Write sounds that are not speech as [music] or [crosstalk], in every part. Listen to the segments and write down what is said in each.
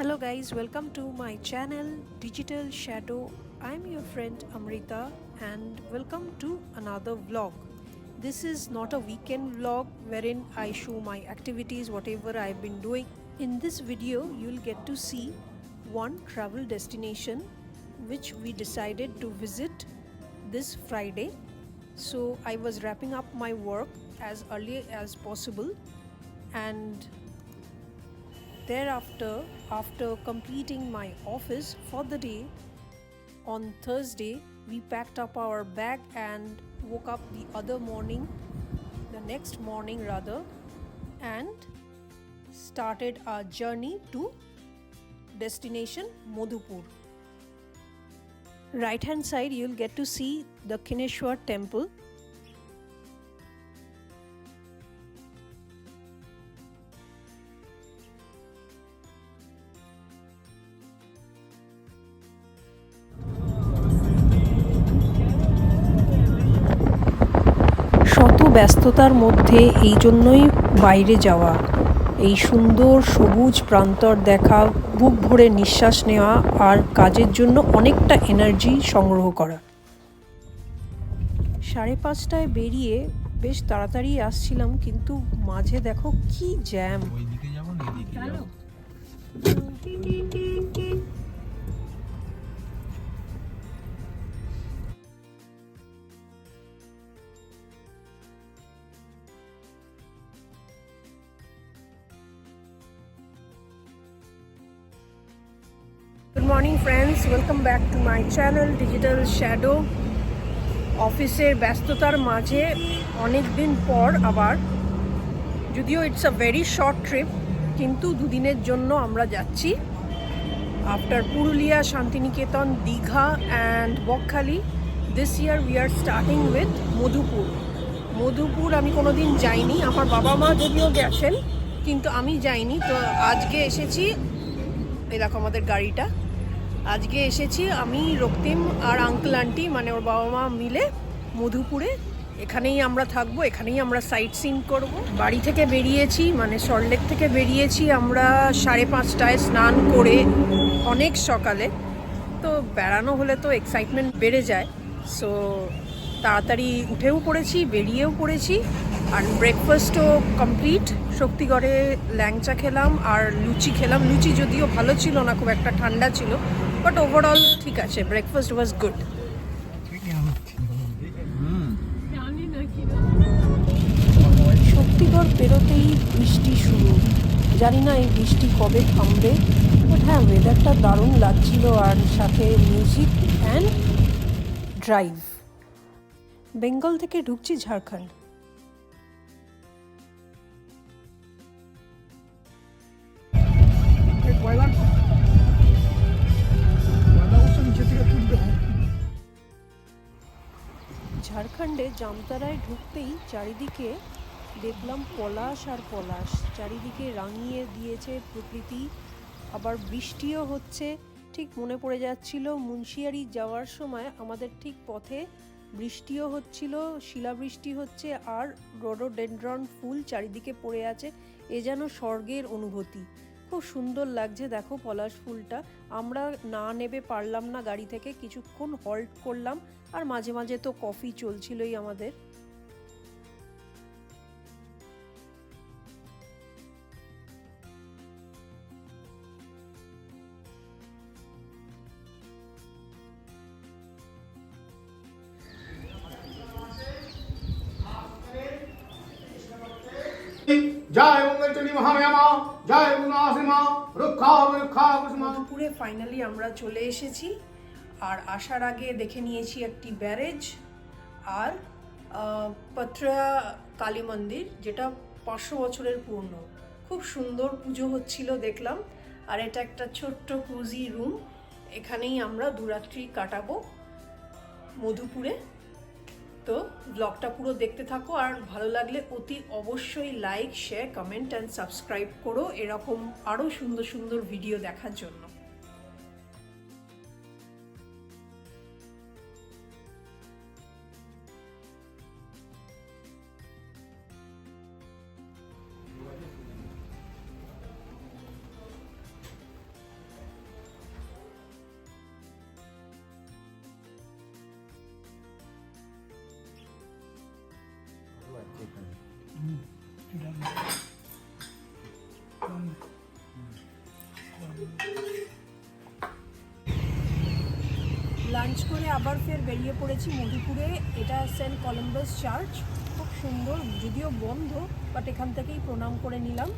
Hello guys, welcome to my channel Digital Shadow. I'm your friend Amrita and welcome to another vlog. This is not a weekend vlog wherein I show my activities, whatever I've been doing. In this video, you'll get to see one travel destination which we decided to visit this Friday. So I was wrapping up my work as early as possible and Thereafter, after completing my office for the day, on Thursday, we packed up our bag and woke up the other morning, the next morning rather, and started our journey to destination Modhupur. Right hand side, you'll get to see the Kineshwar temple ব্যস্ততার মধ্যে এই জন্যই বাইরে যাওয়া। এই সুন্দর সবুজ প্রান্তর দেখা বুক ভরে নিঃশ্বাস নেওয়া আর কাজের জন্য অনেকটা এনার্জি সংগ্রহ করা। সাড়ে পাঁচটায় বেরিয়ে বেশ তাড়াতাড়ি আসছিলাম কিন্তু মাঝে দেখো কি jam back to my channel digital shadow অফিসের ব্যস্ততার মাঝে অনেক দিন পর আবার, যদিও it's a very short trip কিন্তু দুদিনের জন্য আমরা যাচ্ছি। After Purulia, Santiniketan, Digha and Bakkhali this year we are starting with Madhupur. Madhupur আমি কোনো দিন যাইনি, আমার বাবা মা যদিও গেছেন, কিন্তু আমি যাইনি, তো আজকে এসেছি। দেখো আমাদের গাড়িটা। আজকে এসেছি আমি রক্তিম আর আঙ্কেল আন্টি মানে ওর বাবা মা মিলে মধুপুরে। এখানেই আমরা থাকব, এখানেই আমরা সাইট সিন করব। বাড়ি থেকে বেরিয়েছি মানে সল্টলেক থেকে বেরিয়েছি আমরা সাড়ে পাঁচটায় স্নান করে অনেক সকালে। তো বেড়ানো হলে তো এক্সাইটমেন্ট বেড়ে যায়। সো তাড়াতাড়ি উঠেও পড়েছি, বেরিয়েও পড়েছি। আর ব্রেকফাস্টও কমপ্লিট শক্তিগড়ে ল্যাংচা খেলাম আর লুচি খেলাম। লুচি যদিও ভালো ছিল না, খুব একটা ঠান্ডা ছিল বাট ওভারঅল ঠিক আছে ব্রেকফাস্ট ওয়াজ গুড শক্তিগড় পেরোতেই বৃষ্টি শুরু। জানি না এই বৃষ্টি কবে থামবে বাট হ্যাঁ ওয়েদারটা দারুণ লাগছিল আর সাথে মিউজিক অ্যান্ড ড্রাইভ বেঙ্গল থেকে ঢুকছি ঝাড়খণ্ড। জামতারায় ঢুকতেই চারিদিকে দেখলাম পলাশ আর পলাশ। চারিদিকে রাঙিয়ে দিয়েছে প্রকৃতি, আবার বৃষ্টিও হচ্ছে। ঠিক মনে পড়ে যাচ্ছিল মুন্সিয়ারি যাওয়ার সময় আমাদের ঠিক পথে বৃষ্টিও হচ্ছিল, শিলাবৃষ্টি হচ্ছে আর রোডোডেন্ড্রন ফুল চারিদিকে পড়ে আছে, এ যেন স্বর্গের অনুভূতি। খুব সুন্দর লাগছে, দেখো পলাশ ফুলটা। আমরা না নেবে পারলাম না গাড়ি থেকে, কিছুক্ষণ হল্ট করলাম, আর মাঝে মাঝে তো কফি চলছিলই আমাদের। কুসুমা ফাইনালি আমরা চলে এসেছি, আর আসার আগে দেখে নিয়েছি একটি ব্যারেজ, আর পত্রা কালী মন্দির, যেটা পাঁচশো বছরের পূর্ণ খুব সুন্দর পুজো হচ্ছিল দেখলাম, আর এটা একটা ছোট্ট কুজি রুম এখানেই আমরা দুরাত্রি কাটাবো মধুপুরে। তো ব্লগটা পুরো দেখতে থাকো আর ভালো লাগলে অতি অবশ্যই like share comment and subscribe করো। এরকম আরও সুন্দর সুন্দর ভিডিও দেখার জন্য। লাঞ্চ করে আবার ফের বেরিয়ে পড়েছি মধুপুরে। এটা সেন্ট কলম্বাস চার্চ। খুব সুন্দর, যদিও বন্ধ বাট এখান থেকেই প্রণাম করে নিলাম।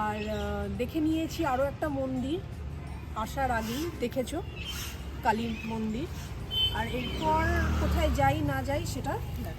আর দেখে নিয়েছি আরও একটা মন্দির, আসার আগেই দেখেছ কালী মন্দির। আর এরপর কোথায় যাই না যাই সেটা দেখ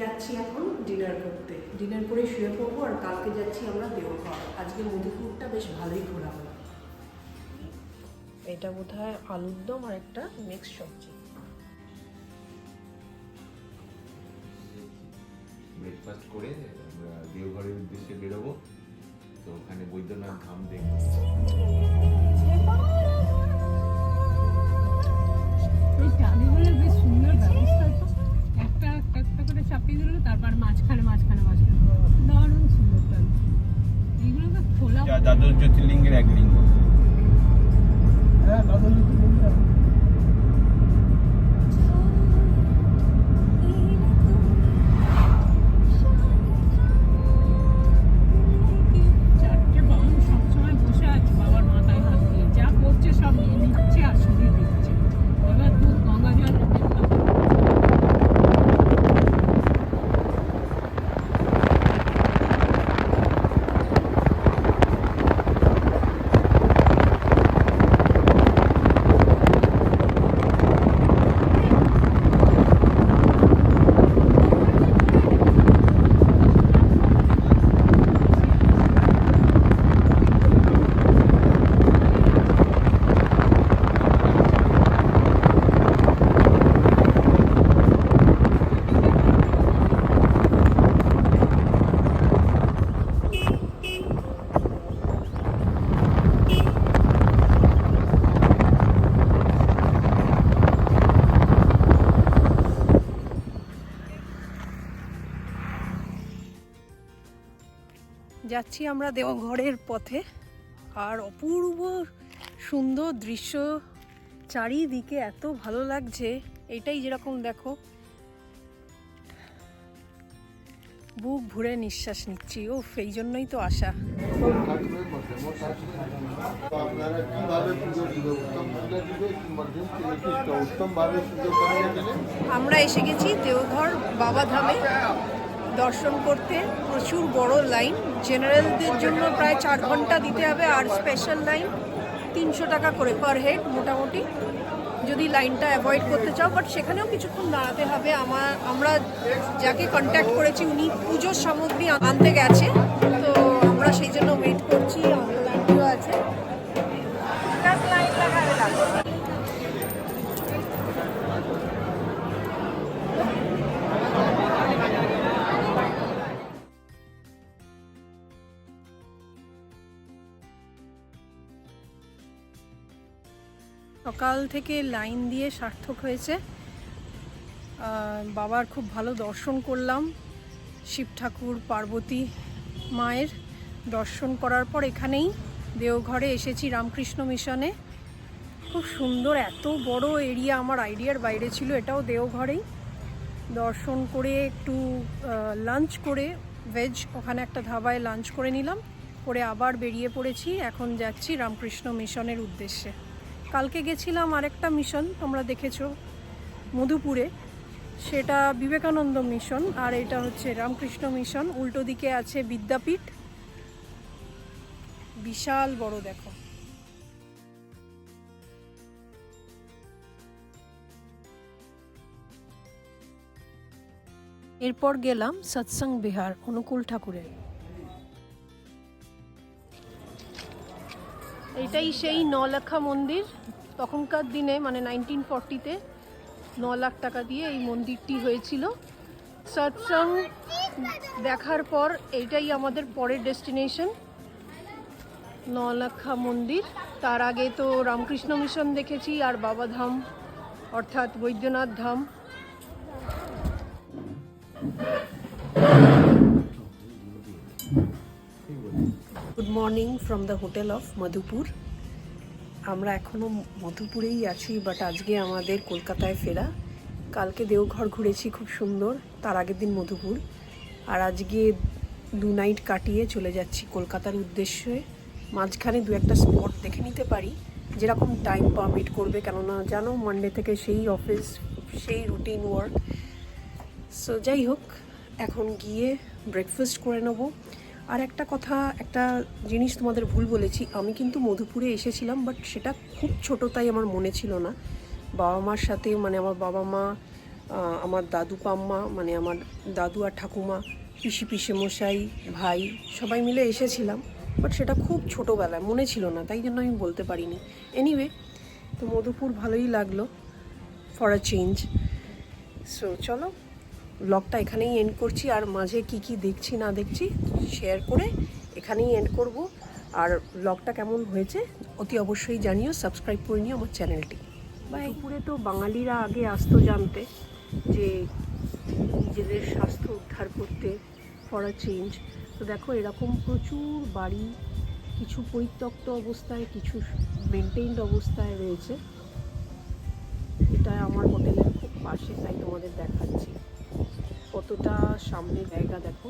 যাচ্ছি এখন ডিনার করতে। ডিনার করে শুয়ে পড়ব আর কালকে যাচ্ছি আমরা দেওঘর। আজকে মধুপুরটা বেশ ভালোই ঘোরা। হলো এটা বোধ হয় আলুর দম আর একটা মিক্স সবজি। ব্রেকফাস্ট করে আমরা দেওঘরের উদ্দেশ্যে বেরোবো। তো ওখানে বৈদ্যনাথ ধাম দেখব। বেশ সুন্দর ব্যবস্থা করে চাপিয়ে দিল তারপর মাঝখানে মাঝখানে মাঝখানে। দারুণ ছিল এইগুলো তো খোলা দ্বাদশ জ্যোতির্লিঙ্গের এক লিঙ্গ। হ্যাঁ দ্বাদশ জ্যোতির্লিঙ্গের যাচ্ছি আমরা দেওঘরের পথে। আর অপূর্ব সুন্দর দৃশ্য চারিদিকে এত ভালো লাগছে, এটাই যেরকম দেখো। বুক ভরে নিঃশ্বাস নিচ্ছি ও এই জন্যই তো গেলে আমরা এসে গেছি দেওঘর বাবা ধামে। দর্শন করতে প্রচুর বড় লাইন। জেনারেলদের জন্য প্রায় চার ঘণ্টা দিতে হবে, আর স্পেশাল লাইন তিনশো টাকা করে পার হেড মোটামুটি। যদি লাইনটা অ্যাভয়েড করতে চাও বাট সেখানেও কিছুক্ষণ দাঁড়াতে হবে। আমার আমরা যাকে কন্ট্যাক্ট করেছি, উনি পুজোর সামগ্রী আনতে গেছে। তো আমরা সেই জন্য ওয়েট করছি। সকাল থেকে লাইন দিয়ে সার্থক হয়েছে। বাবার খুব ভালো দর্শন করলাম। শিব ঠাকুর, পার্বতী মায়ের দর্শন করার পর এখানেই দেওঘরে এসেছি রামকৃষ্ণ মিশনে। খুব সুন্দর, এত বড় এরিয়া আমার আইডিয়ার বাইরে ছিল, এটাও দেওঘরেই। দর্শন করে একটু লাঞ্চ করে ভেজ ওখানে একটা ধাবায় লাঞ্চ করে নিলাম। করে আবার বেরিয়ে পড়েছি, এখন যাচ্ছি রামকৃষ্ণ মিশনের উদ্দেশ্যে। কালকে গেছিলাম আরেকটা মিশন, তোমরা দেখেছ, মধুপুরে। সেটা বিবেকানন্দ মিশন, আর এটা হচ্ছে রামকৃষ্ণ মিশন। উল্টো দিকে আছে বিদ্যাপীঠ। বিশাল বড়, দেখো। এরপর গেলাম সৎসং বিহার, অনুকূল ঠাকুরের। এটাই সেই নলেখা মন্দির। তখনকার দিনে মানে নাইনটিন ফর্টিতে ন লাখ টাকা দিয়ে এই মন্দিরটি হয়েছিল। সৎসং দেখার পর এইটাই আমাদের পরের ডেস্টিনেশন নলাখা মন্দির। তার আগে তো রামকৃষ্ণ মিশন দেখেছি, আর বাবাধাম অর্থাৎ Baidyanath Dham. Morning from the hotel of Madhupur আমরা এখনও মধুপুরেই আছি বাট আজকে আমাদের কলকাতায় ফেরা। কালকে দেওঘর ঘুরেছি, খুব সুন্দর। তার আগের দিন মধুপুর। আর আজকে দু নাইট কাটিয়ে চলে যাচ্ছি কলকাতার উদ্দেশ্যে। মাঝখানে দু একটা স্পট দেখে নিতে পারি। যেরকম টাইম পারমিট করবে, কেননা জানো মানডে থেকে সেই অফিস সেই রুটিন ওয়ার্ক সো যাই হোক, এখন গিয়ে ব্রেকফাস্ট করে নেব। আর একটা কথা, একটা জিনিস তোমাদের ভুল বলেছি। আমি কিন্তু মধুপুরে এসেছিলাম বাট সেটা খুব ছোট, তাই আমার মনে ছিল না। বাবা মার সাথে মানে আমার বাবা মা আমার দাদু পাম্মা মানে আমার দাদু আর ঠাকুমা, পিসি পিসে মশাই ভাই, সবাই মিলে এসেছিলাম বাট সেটা খুব ছোটোবেলায়, মনে ছিল না, তাই জন্য আমি বলতে পারিনি। এনিওয়ে তো মধুপুর ভালোই লাগল ফর আ চেঞ্জ সো চলো। ব্লগটা এখানেই এন্ড করছি আর মাঝে কি কি দেখছি না দেখছি শেয়ার করে এখানেই এন্ড করব। আর ব্লগটা কেমন হয়েছে অতি অবশ্যই জানিও সাবস্ক্রাইব করে নিও আমার চ্যানেলটি দুপুরে তো বাঙালিরা আগে আসতো জানতে যে নিজেদের স্বাস্থ্য উদ্ধার করতে ফর আ চেঞ্জ তো দেখো এরকম প্রচুর বাড়ি কিছু পরিত্যক্ত অবস্থায় কিছু মেনটেইনড অবস্থায় রয়েছে। এটা আমার হোটেলের খুব পাশে তাই তোমাদের দেখাচ্ছি। কতটা সামনে জায়গা দেখো?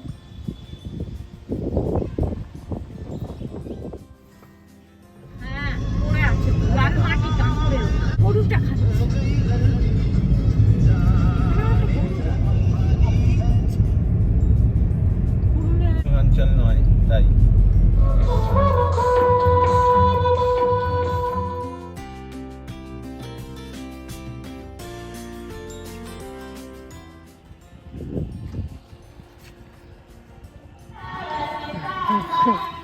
দেখো [laughs]